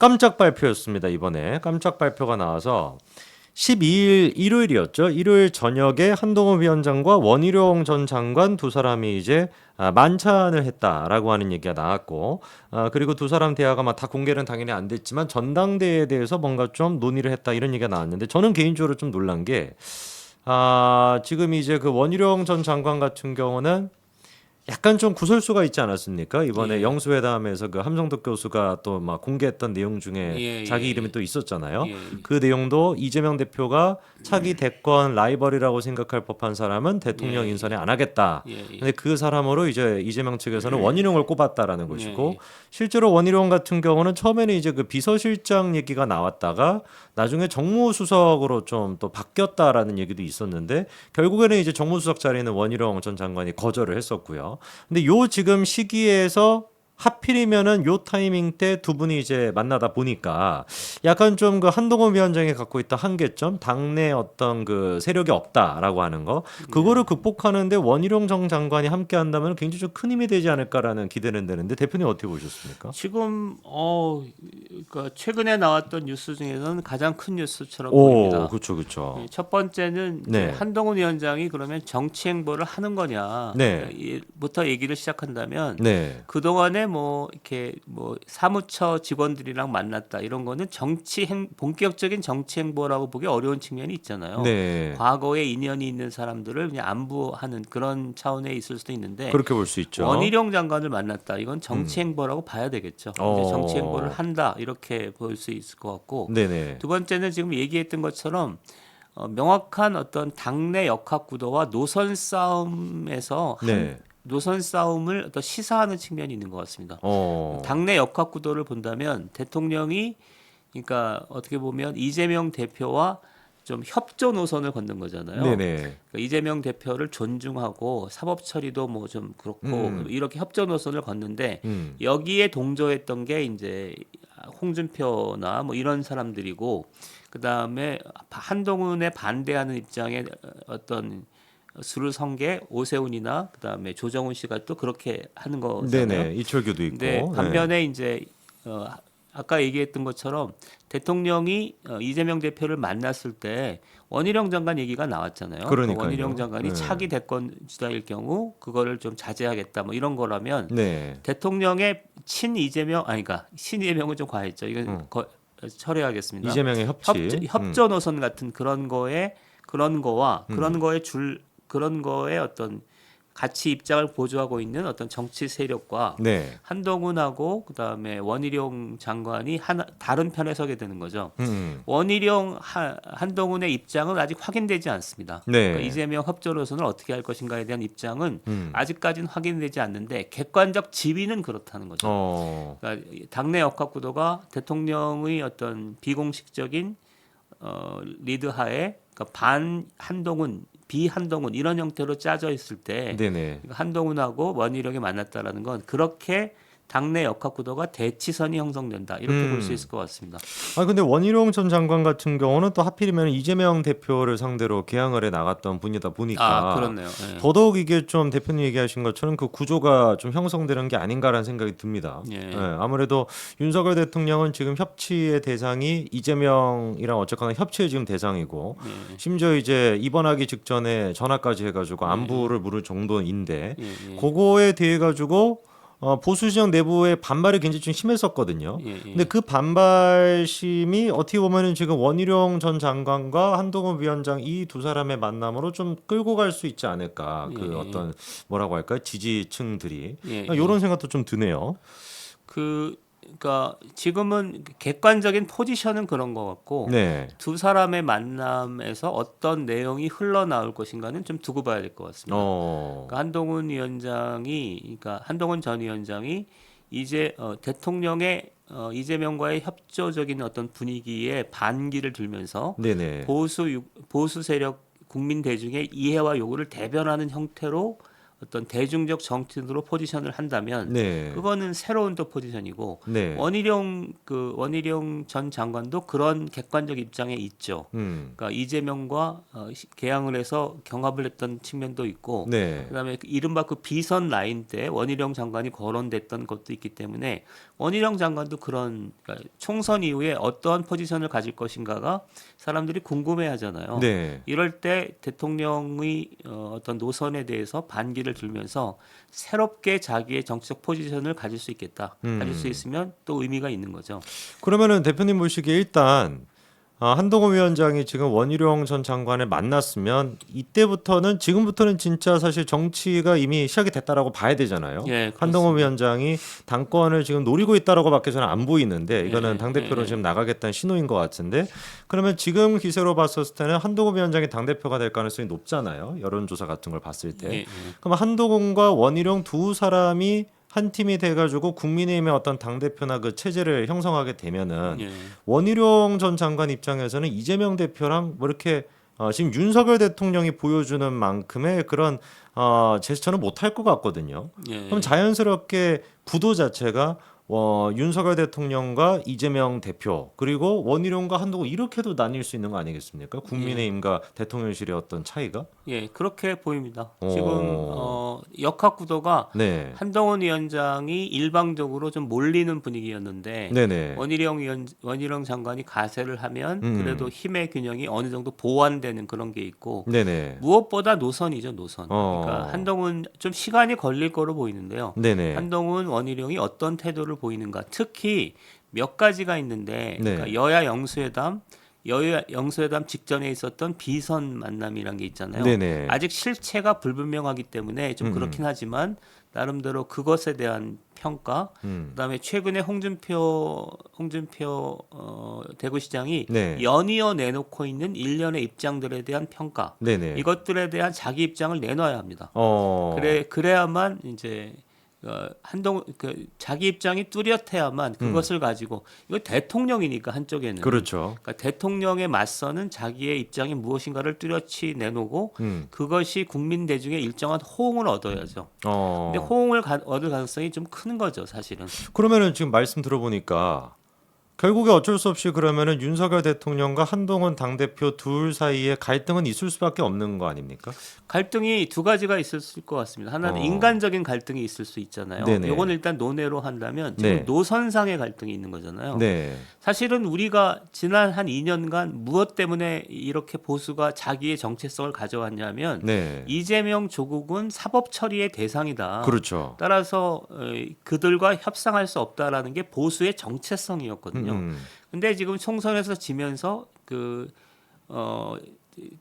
깜짝 발표였습니다. 이번에 깜짝 발표가 나와서 12일 일요일이었죠. 일요일 저녁에 한동훈 위원장과 원희룡 전 장관 두 사람이 이제 아, 만찬을 했다라고 하는 얘기가 나왔고 아, 그리고 두 사람 대화가 막 다 공개는 당연히 안 됐지만 전당대회에 대해서 뭔가 좀 논의를 했다 이런 얘기가 나왔는데 저는 개인적으로 좀 놀란 게 아, 지금 이제 그 원희룡 전 장관 같은 경우는 약간 좀 구설수가 있지 않았습니까? 이번에 예. 영수회담에서 그 함성덕 교수가 또 막 공개했던 내용 중에 예, 자기 예, 이름이 예. 또 있었잖아요. 예, 예. 그 내용도 이재명 대표가 차기 대권 라이벌이라고 생각할 법한 사람은 대통령 예, 인선에 안 하겠다. 예, 예. 근데 그 사람으로 이제 이재명 측에서는 원희룡을 꼽았다라는 것이고 예. 실제로 원희룡 같은 경우는 처음에는 이제 그 비서실장 얘기가 나왔다가 나중에 정무수석으로 좀 또 바뀌었다라는 얘기도 있었는데 결국에는 이제 정무수석 자리는 원희룡 전 장관이 거절을 했었고요. 근데 요 지금 시기에서 하필이면은 요 타이밍 때 두 분이 이제 만나다 보니까 약간 좀 그 한동훈 위원장이 갖고 있던 한계점, 당내 어떤 그 세력이 없다라고 하는 거, 그거를 극복하는데 원희룡 정 장관이 함께 한다면 굉장히 좀 큰 힘이 되지 않을까라는 기대는 되는데 대표님 어떻게 보셨습니까? 지금 어 그러니까 최근에 나왔던 뉴스 중에서는 가장 큰 뉴스처럼 보입니다. 오, 그렇죠, 그렇죠. 예, 첫 번째는 이제 네. 한동훈 위원장이 그러면 정치 행보를 하는 거냐 네. 부터 얘기를 시작한다면 네, 그 동안에 뭐 이렇게 뭐 사무처 직원들이랑 만났다 이런 거는 정치 행 본격적인 정치 행보라고 보기 어려운 측면이 있잖아요. 네, 과거에 인연이 있는 사람들을 그냥 안부하는 그런 차원에 있을 수도 있는데 그렇게 볼 수 있죠. 원희룡 장관을 만났다. 이건 정치 행보라고 봐야 되겠죠. 어. 정치 행보를 한다 이렇게 볼 수 있을 것 같고 네네. 두 번째는 지금 얘기했던 것처럼 어, 명확한 어떤 당내 역학 구도와 노선 싸움에서 한- 네. 노선 싸움을 어떤 시사하는 측면이 있는 것 같습니다. 어. 당내 역학 구도를 본다면 대통령이 그러니까 어떻게 보면 이재명 대표와 좀 협조 노선을 걷는 거잖아요. 네네. 그러니까 이재명 대표를 존중하고 사법 처리도 뭐 좀 그렇고 음. 이렇게 협조 노선을 걷는데 음. 여기에 동조했던 게 이제 홍준표나 뭐 이런 사람들이고 그 다음에 한동훈에 반대하는 입장에 어떤 수를 선게 오세훈이나 그 다음에 조정훈 씨가 또 그렇게 하는 거잖아요. 네네. 이철규도 있고. 근데 반면에 이제 어, 아까 얘기했던 것처럼 대통령이 어, 이재명 대표를 만났을 때 원희룡 장관 얘기가 나왔잖아요. 그 그러니까요. 원희룡 장관이 네. 차기 대권 주자일 경우 그거를 좀 자제하겠다 뭐 이런 거라면 네. 대통령의 친 이재명 아니 그러니까 신 이재명은 좀 과했죠. 이건 음. 거, 철회하겠습니다. 이재명의 협치. 협조, 협조 노선 같은 그런 거에 그런 거와 음. 그런 거에 줄 그런 거에 어떤 같이 입장을 보조하고 있는 어떤 정치 세력과 음. 네. 한동훈하고 그다음에 원희룡 장관이 하나 다른 편에 서게 되는 거죠. 음. 원희룡 하, 한동훈의 입장은 아직 확인되지 않습니다. 네. 그러니까 이재명 협조 노선을 어떻게 할 것인가에 대한 입장은 음. 아직까지는 확인되지 않는데 객관적 지위는 그렇다는 거죠. 어. 그러니까 당내 역학 구도가 대통령의 어떤 비공식적인 어, 리드하에 그러니까 반 한동훈, 비 한동훈 이런 형태로 짜져 있을 때 네네. 한동훈하고 원희룡이 만났다라는 건 그렇게 당내 역학 구도가 대치선이 형성된다 이렇게 음. 볼수 있을 것 같습니다. 아 근데 원희룡 전 장관 같은 경우는 또 하필이면 이재명 대표를 상대로 개항을 해 나갔던 분이다 보니까 아 그렇네요. 예. 더더욱 이게 좀 대표님 얘기하신 것처럼 그 구조가 좀 형성되는 게 아닌가라는 생각이 듭니다. 예. 예, 아무래도 윤석열 대통령은 지금 협치의 대상이 이재명이랑 어쨌거나 협치의 지금 대상이고 예. 심지어 이제 입원하기 직전에 전화까지 해가지고 안부를 물을 정도인데 예, 예. 그거에 대해 가지고 어, 보수 진영 내부의 반발이 굉장히 좀 심했었거든요. 예, 예. 근데 그 반발심이 어떻게 보면은 지금 원희룡 전 장관과 한동훈 위원장 이 두 사람의 만남으로 좀 끌고 갈 수 있지 않을까 그 예, 예. 어떤 뭐라고 할까요 지지층들이 예, 이런 예. 생각도 좀 드네요. 그 그러니까 지금은 객관적인 포지션은 그런 것 같고 네, 두 사람의 만남에서 어떤 내용이 흘러나올 것인가는 좀 두고 봐야 될 것 같습니다. 어, 그러니까 한동훈 위원장이, 그러니까 한동훈 전 위원장이 이제 어, 대통령의 어, 이재명과의 협조적인 어떤 분위기에 반기를 들면서 네네, 보수 유- 보수 세력 국민 대중의 이해와 요구를 대변하는 형태로 어떤 대중적 정치인으로 포지션을 한다면 네. 그거는 새로운 또 포지션이고 네. 원희룡 그 원희룡 전 장관도 그런 객관적 입장에 있죠. 음. 그러니까 이재명과 어, 시- 개항을 해서 경합을 했던 측면도 있고 네. 그다음에 그 이른바 그 비선 라인 때 원희룡 장관이 거론됐던 것도 있기 때문에 원희룡 장관도 그런 그러니까 총선 이후에 어떠한 포지션을 가질 것인가가 사람들이 궁금해하잖아요. 네. 이럴 때 대통령의 어, 어떤 노선에 대해서 반기를 들면서 새롭게 자기의 정치적 포지션을 가질 수 있겠다. 음. 가질 수 있으면 또 의미가 있는 거죠. 그러면은 대표님 보시기에 일단 아, 한동훈 위원장이 지금 원희룡 전 장관을 만났으면 이때부터는 지금부터는 진짜 사실 정치가 이미 시작이 됐다라고 봐야 되잖아요. 예, 한동훈 위원장이 당권을 지금 노리고 있다라고밖에 저는 안 보이는데 이거는 예, 당 대표로 예, 예. 지금 나가겠다는 신호인 것 같은데 그러면 지금 기세로 봤었을 때는 한동훈 위원장이 당 대표가 될 가능성이 높잖아요. 여론조사 같은 걸 봤을 때. 예, 예. 그럼 한동훈과 원희룡 두 사람이 한 팀이 돼가지고 국민의힘의 어떤 당 대표나 그 체제를 형성하게 되면은 예. 원희룡 전 장관 입장에서는 이재명 대표랑 뭐 이렇게 어, 지금 윤석열 대통령이 보여주는 만큼의 그런 어, 제스처는 못할 것 같거든요. 예. 그럼 자연스럽게 구도 자체가 어, 윤석열 대통령과 이재명 대표 그리고 원희룡과 한동훈 이렇게도 나뉠 수 있는 거 아니겠습니까? 국민의힘과 대통령실의 어떤 차이가? 예, 그렇게 보입니다. 오. 지금 어, 역학 구도가 네, 한동훈 위원장이 일방적으로 좀 몰리는 분위기였는데 네네, 원희룡 위원 원희룡 장관이 가세를 하면 음. 그래도 힘의 균형이 어느 정도 보완되는 그런 게 있고 네네, 무엇보다 노선이죠 노선. 어. 그러니까 한동훈 좀 시간이 걸릴 거로 보이는데요. 네네, 한동훈 원희룡이 어떤 태도를 보이는가 특히 몇 가지가 있는데 네. 그러니까 여야 영수회담 여야 영수회담 직전에 있었던 비선 만남이란 게 있잖아요. 네네, 아직 실체가 불분명하기 때문에 좀 음. 그렇긴 하지만 나름대로 그것에 대한 평가 음, 그다음에 최근에 홍준표 홍준표 어, 대구시장이 네, 연이어 내놓고 있는 일련의 입장들에 대한 평가 네네, 이것들에 대한 자기 입장을 내놔야 합니다. 어, 그래 그래야만 이제 어, 한동 그 자기 입장이 뚜렷해야만 그것을 가지고 이거 대통령이니까 한쪽에는 음. 그렇죠. 그러니까 대통령에 맞서는 자기의 입장이 무엇인가를 뚜렷이 내놓고 음, 그것이 국민 대중의 일정한 호응을 얻어야죠. 어, 근데 호응을 가, 얻을 가능성이 좀 큰 거죠, 사실은. 그러면은 지금 말씀 들어보니까 결국에 어쩔 수 없이 그러면은 윤석열 대통령과 한동훈 당 대표 둘 사이에 갈등은 있을 수밖에 없는 거 아닙니까? 갈등이 두 가지가 있을 것 같습니다. 하나는 어. 인간적인 갈등이 있을 수 있잖아요. 네네. 이건 일단 논외로 한다면 지금 네. 노선상의 갈등이 있는 거잖아요. 네, 사실은 우리가 지난 한 2년간 무엇 때문에 이렇게 보수가 자기의 정체성을 가져왔냐면 네, 이재명 조국은 사법 처리의 대상이다. 그렇죠. 따라서 어, 그들과 협상할 수 없다라는 게 보수의 정체성이었거든요. 음, 근데 지금 총선에서 지면서 그 어,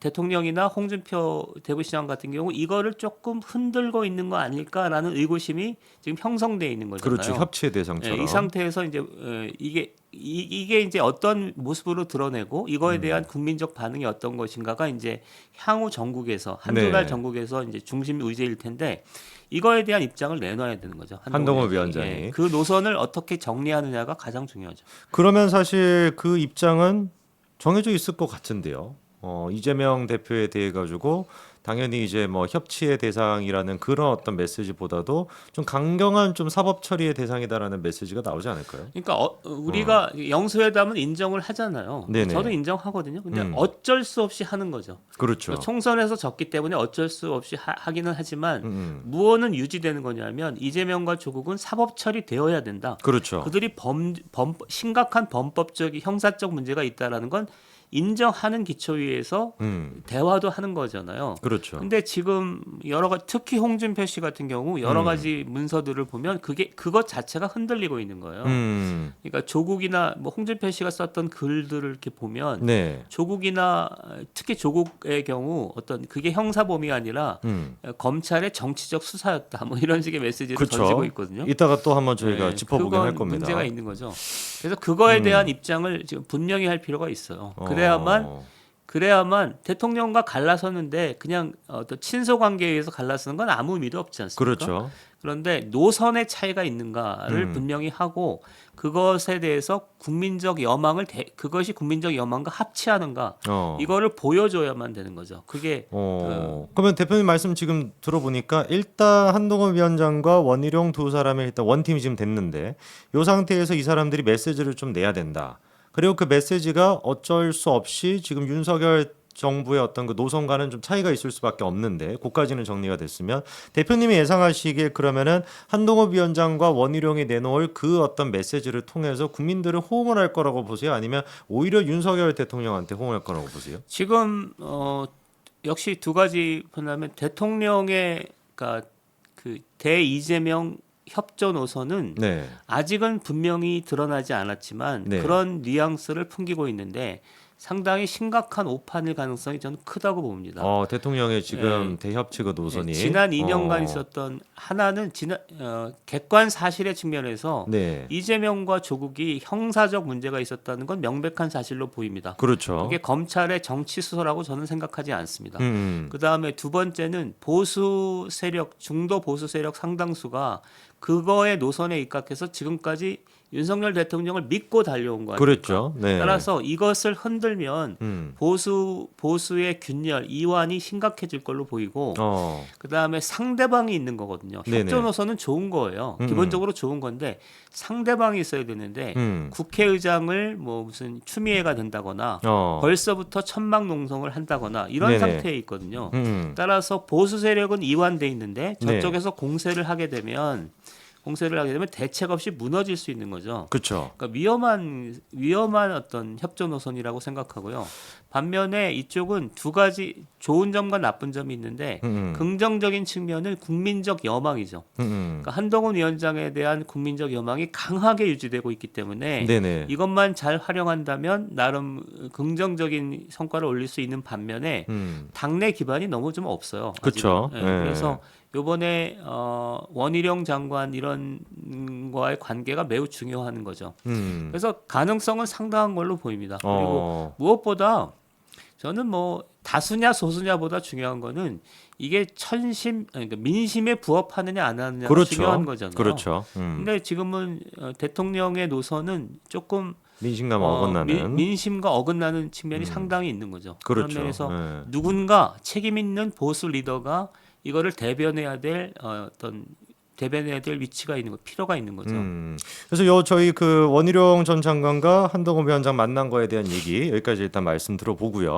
대통령이나 홍준표 대구시장 같은 경우 이거를 조금 흔들고 있는 거 아닐까라는 의구심이 지금 형성돼 있는 거잖아요. 그렇죠. 협치의 대상처럼. 예, 이 상태에서 이제 어, 이게 이, 이게 이제 어떤 모습으로 드러내고 이거에 음. 대한 국민적 반응이 어떤 것인가가 이제 향후 전국에서 한두 네. 달 전국에서 이제 중심 의제일 텐데 이거에 대한 입장을 내놔야 되는 거죠. 한동훈. 위원장이. 예, 그 노선을 어떻게 정리하느냐가 가장 중요하죠. 그러면 사실 그 입장은 정해져 있을 것 같은데요. 어, 이재명 대표에 대해 가지고 당연히 이제 뭐 협치의 대상이라는 그런 어떤 메시지보다도 좀 강경한 좀 사법 처리의 대상이다라는 메시지가 나오지 않을까요? 그러니까 어, 우리가 영수회담은 인정을 하잖아요. 네네. 저도 인정하거든요. 근데 음. 어쩔 수 없이 하는 거죠. 그렇죠. 총선에서 졌기 때문에 어쩔 수 없이 하, 기는 하지만 음, 음. 무엇은 유지되는 거냐면 이재명과 조국은 사법 처리되어야 된다. 그렇죠. 그들이 범, 범 심각한 범법적 형사적 문제가 있다라는 건 인정하는 기초 위에서 음, 대화도 하는 거잖아요. 그렇죠. 근데 지금 여러 가지 특히 홍준표 씨 같은 경우 여러 음. 가지 문서들을 보면 그게 그것 자체가 흔들리고 있는 거예요. 음, 그러니까 조국이나 뭐 홍준표 씨가 썼던 글들을 이렇게 보면 네. 조국이나 특히 조국의 경우 어떤 그게 형사 범위 아니라 음. 검찰의 정치적 수사였다 뭐 이런 식의 메시지를 그쵸. 던지고 있거든요. 이따가 또 한번 저희가 네, 짚어보긴 할 겁니다. 문제가 있는 거죠. 그래서 그거에 음. 대한 입장을 지금 분명히 할 필요가 있어요. 어, 그래야만 그래야만 대통령과 갈라섰는데 그냥 어떤 친소 관계에 의해서 갈라서는 건 아무 의미도 없지 않습니까? 그렇죠. 그런데 노선의 차이가 있는가를 음. 분명히 하고 그것에 대해서 국민적 여망을 대, 그것이 국민적 여망과 합치하는가 어. 이거를 보여줘야만 되는 거죠. 그게 어. 그 러면 대표님 말씀 지금 들어보니까 일단 한동훈 위원장과 원희룡 두 사람의 일단 원팀이 지금 됐는데 이 상태에서 이 사람들이 메시지를 좀 내야 된다. 그리고 그 메시지가 어쩔 수 없이 지금 윤석열 정부의 어떤 그 노선과는 좀 차이가 있을 수밖에 없는데 그까지는 정리가 됐으면 대표님이 예상하시기에 그러면은 한동훈 위원장과 원희룡이 내놓을 그 어떤 메시지를 통해서 국민들을 호응을 할 거라고 보세요? 아니면 오히려 윤석열 대통령한테 호응할 거라고 보세요? 지금 어 역시 두 가지 보면 대통령의 그러니까 그 대 이재명 협조 노선은 네. 아직은 분명히 드러나지 않았지만 네. 그런 뉘앙스를 풍기고 있는데 상당히 심각한 오판일 가능성이 저는 크다고 봅니다. 어, 대통령의 지금 대협치그 노선이 네, 지난 2년간 어, 있었던 하나는 지난 어, 객관 사실의 측면에서 네. 이재명과 조국이 형사적 문제가 있었다는 건 명백한 사실로 보입니다. 그렇죠. 그게 검찰의 정치 수사라고 저는 생각하지 않습니다. 음. 그 다음에 두 번째는 보수 세력, 중도 보수 세력 상당수가 그거의 노선에 입각해서 지금까지 윤석열 대통령을 믿고 달려온 거 아닙니까? 그랬죠. 네. 따라서 이것을 흔들면 음. 보수 보수의 균열 이완이 심각해질 걸로 보이고 어. 그 다음에 상대방이 있는 거거든요. 네네. 협조 노선은 좋은 거예요. 음. 기본적으로 좋은 건데 상대방이 있어야 되는데 음. 국회의장을 뭐 무슨 추미애가 된다거나 어. 벌써부터 천막 농성을 한다거나 이런 네네. 상태에 있거든요. 음. 따라서 보수 세력은 이완돼 있는데 네. 저쪽에서 공세를 하게 되면 공세를 하게 되면 대책 없이 무너질 수 있는 거죠. 그렇죠. 그러니까 위험한 위험한 어떤 협조 노선이라고 생각하고요. 반면에 이쪽은 두 가지 좋은 점과 나쁜 점이 있는데 음. 긍정적인 측면은 국민적 여망이죠. 음. 그러니까 한동훈 위원장에 대한 국민적 여망이 강하게 유지되고 있기 때문에 네네. 이것만 잘 활용한다면 나름 긍정적인 성과를 올릴 수 있는 반면에 음. 당내 기반이 너무 좀 없어요. 아직은. 예, 예. 그래서 요번에 어, 원희룡 장관 이런 과의 관계가 매우 중요한 거죠. 음. 그래서 가능성은 상당한 걸로 보입니다. 그리고 어. 무엇보다 저는 뭐 다수냐 소수냐보다 중요한 거는 이게 천심 그러니까 민심에 부합하느냐 안 하느냐가 그렇죠. 중요한 거잖아요. 그렇죠. 음. 근데 지금은 어, 대통령의 노선은 조금 민심과 어, 어긋나는. 민, 심과 어긋나는 측면이 음. 상당히 있는 거죠. 그렇죠. 그런 면에서 예. 누군가 책임 있는 보수 리더가 이거를 대변해야 될 어, 어떤 대변해야 될 위치가 있는 거 필요가 있는 거죠. 음. 그래서 요 저희 그 원희룡 전 장관과 한동훈 위원장 만난 거에 대한 얘기 여기까지 일단 말씀 들어보고요.